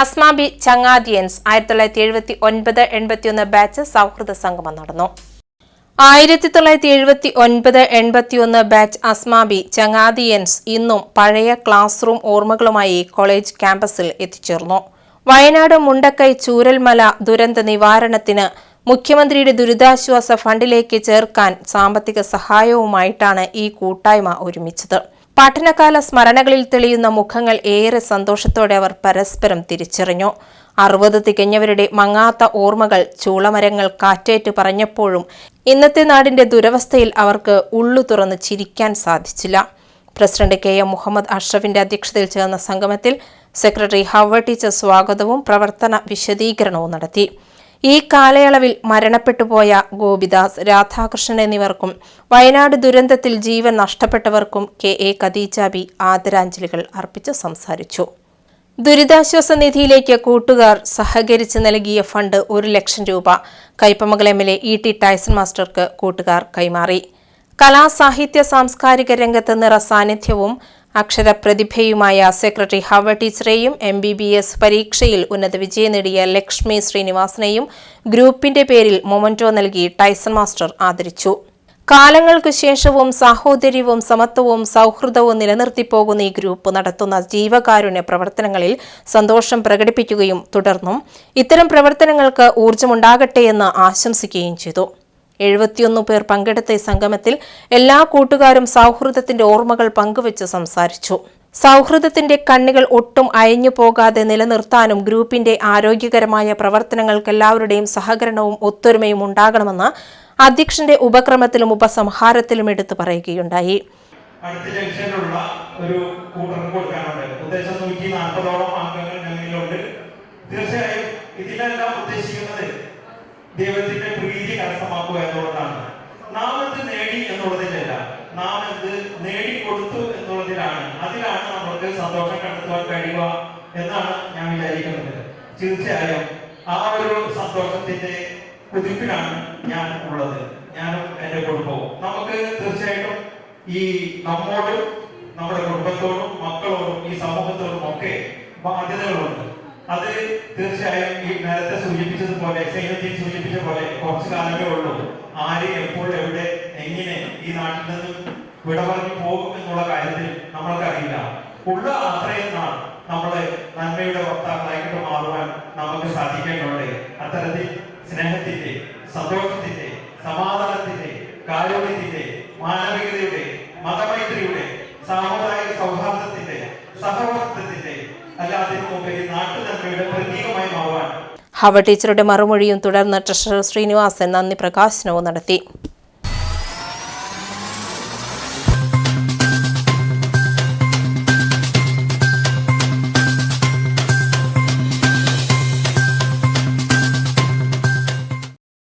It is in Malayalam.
അസ്മാബി ചങ്ങാദിയൻസ് ആയിരത്തി തൊള്ളായിരത്തി എഴുപത്തി ഒൻപത് എൺപത്തിയൊന്ന് ബാച്ച് സൗഹൃദ സംഗമം നടന്നു. ആയിരത്തി തൊള്ളായിരത്തി എഴുപത്തി ഒൻപത് എൺപത്തിയൊന്ന് ബാച്ച് അസ്മാബി ചങ്ങാദിയൻസ് ഇന്നും പഴയ ക്ലാസ് റൂം ഓർമ്മകളുമായി കോളേജ് ക്യാമ്പസിൽ എത്തിച്ചേർന്നു. വയനാട് മുണ്ടക്കൈ ചൂരൽമല ദുരന്ത നിവാരണത്തിന് മുഖ്യമന്ത്രിയുടെ ദുരിതാശ്വാസ ഫണ്ടിലേക്ക് ചേർക്കാൻ സാമ്പത്തിക സഹായവുമായിട്ടാണ് ഈ കൂട്ടായ്മ ഒരുമിച്ചത്. പഠനകാല സ്മരണകളിൽ തെളിയുന്ന മുഖങ്ങൾ ഏറെ സന്തോഷത്തോടെ അവർ പരസ്പരം തിരിച്ചറിഞ്ഞു. അറുപത് തികഞ്ഞവരുടെ മങ്ങാത്ത ഓർമ്മകൾ ചൂളമരങ്ങൾ കാറ്റേറ്റ് പറഞ്ഞപ്പോഴും ഇന്നത്തെ നാടിന്റെ ദുരവസ്ഥയിൽ അവർക്ക് ഉള്ളു തുറന്ന് ചിരിക്കാൻ സാധിച്ചില്ല. പ്രസിഡന്റ് കെ എം മുഹമ്മദ് അഷ്റഫിന്റെ അധ്യക്ഷതയിൽ ചേർന്ന സംഗമത്തിൽ സെക്രട്ടറി ഹവ ടീച്ചർ സ്വാഗതവും പ്രവർത്തന വിശദീകരണവും നടത്തി. ഈ കാലയളവിൽ മരണപ്പെട്ടുപോയ ഗോപിദാസ് രാധാകൃഷ്ണൻ എന്നിവർക്കും വയനാട് ദുരന്തത്തിൽ ജീവൻ നഷ്ടപ്പെട്ടവർക്കും കെ. എ. ഖദീജാബി ആദരാഞ്ജലികൾ അർപ്പിച്ച് സംസാരിച്ചു. ദുരിതാശ്വാസ നിധിയിലേക്ക് കൂട്ടുകാർ സഹകരിച്ച് നൽകിയ ഫണ്ട് ഒരു ലക്ഷം രൂപ Kaipamangalam M. L. A. E. T. Tyson മാസ്റ്റർക്ക് കൂട്ടുകാർ കൈമാറി. കലാ സാഹിത്യ സാംസ്കാരിക രംഗത്ത് നിറ സാന്നിധ്യവും അക്ഷരപ്രതിഭയുമായ സെക്രട്ടറി ഹവ ടീച്ചറെയും എം ബി ബി എസ് പരീക്ഷയിൽ ഉന്നത വിജയം നേടിയ ലക്ഷ്മി ശ്രീനിവാസനെയും ഗ്രൂപ്പിന്റെ പേരിൽ മൊമന്റോ നൽകി ടൈസൺ മാസ്റ്റർ ആദരിച്ചു. കാലങ്ങൾക്ക് ശേഷവും സാഹോദര്യവും സമത്വവും സൗഹൃദവും നിലനിർത്തിപ്പോകുന്ന ഈ ഗ്രൂപ്പ് നടത്തുന്ന ജീവകാരുണ്യ പ്രവർത്തനങ്ങളിൽ സന്തോഷം പ്രകടിപ്പിക്കുകയും തുടർന്നും ഇത്തരം പ്രവർത്തനങ്ങൾക്ക് ഊർജമുണ്ടാകട്ടെയെന്ന് ആശംസിക്കുകയും ചെയ്തു. എഴുപത്തിയൊന്ന് പേർ പങ്കെടുത്ത ഈ സംഗമത്തിൽ എല്ലാ കൂട്ടുകാരും സൗഹൃദത്തിന്റെ ഓർമ്മകൾ പങ്കുവച്ച് സംസാരിച്ചു. സൗഹൃദത്തിന്റെ കണ്ണുകൾ ഒട്ടും അയഞ്ഞു പോകാതെ നിലനിർത്താനും ഗ്രൂപ്പിന്റെ ആരോഗ്യകരമായ പ്രവർത്തനങ്ങൾക്ക് എല്ലാവരുടെയും സഹകരണവും ഒത്തൊരുമയും ഉണ്ടാകണമെന്ന് അധ്യക്ഷന്റെ ഉപക്രമത്തിലും ഉപസംഹാരത്തിലും എടുത്തു പറയുകയുണ്ടായി. ഒരു ഉദ്ദേശം ഉദ്ദേശിക്കുന്നത് ദൈവത്തിന്റെ പ്രീതി കരസ്ഥമാക്കുക എന്നുള്ളതാണ്. നാം എന്ത് നേടി എന്നുള്ളതിലല്ല നാം എന്ത് നേടിക്കൊടുത്തു എന്നുള്ളതിലാണ്. അതിലാണ് നമ്മൾക്ക് സന്തോഷം കണ്ടെത്തുവാൻ കഴിയുക എന്നാണ് ഞാൻ വിചാരിക്കുന്നത്. തീർച്ചയായും ആ ഒരു സന്തോഷത്തിന്റെ കുതിപ്പിലാണ് ഞാൻ ഉള്ളത്. ഞാനും എന്റെ കുടുംബവും. നമുക്ക് തീർച്ചയായിട്ടും ഈ നമ്മോടും നമ്മുടെ കുടുംബത്തോടും മക്കളോടും ഈ സമൂഹത്തോടും ഒക്കെ ബാധ്യതകളുണ്ട്. അത് തീർച്ചയായും ഈ നേരത്തെ സൂചിപ്പിച്ചതുപോലെ സൈനജി സൂചിപ്പിച്ച പോലെ കുറച്ച് കാലമേ ഉള്ളൂ. ആര് എപ്പോൾ എവിടെ എങ്ങനെ ഈ നാട്ടിൽ നിന്നും വിട പറഞ്ഞു പോകും എന്നുള്ള കാര്യത്തിൽ നമ്മൾക്കറിയില്ല. ഉള്ള അത്രയും നാൾ നമ്മൾ നന്മയുടെ വക്താക്കളായിട്ട് മാറുവാൻ നമുക്ക് സാധിക്കേണ്ടതുണ്ട്. അത്തരത്തിൽ സ്നേഹത്തിന്റെ സന്തോഷത്തിന്റെ സമാധാനത്തിന്റെ കാരുണ്യത്തിന്റെ മാനവികതയുടെ മതമൈത്രിയുടെ സാമുദായിക സൗഹാർദ്ദത്തിന്റെ സഹവർത്തത്തിന്റെ ഹവ ടീച്ചറുടെ മറുമൊഴിയും തുടർന്ന് ട്രഷറർ ശ്രീനിവാസൻ നന്ദി പ്രകാശനവും നടത്തി.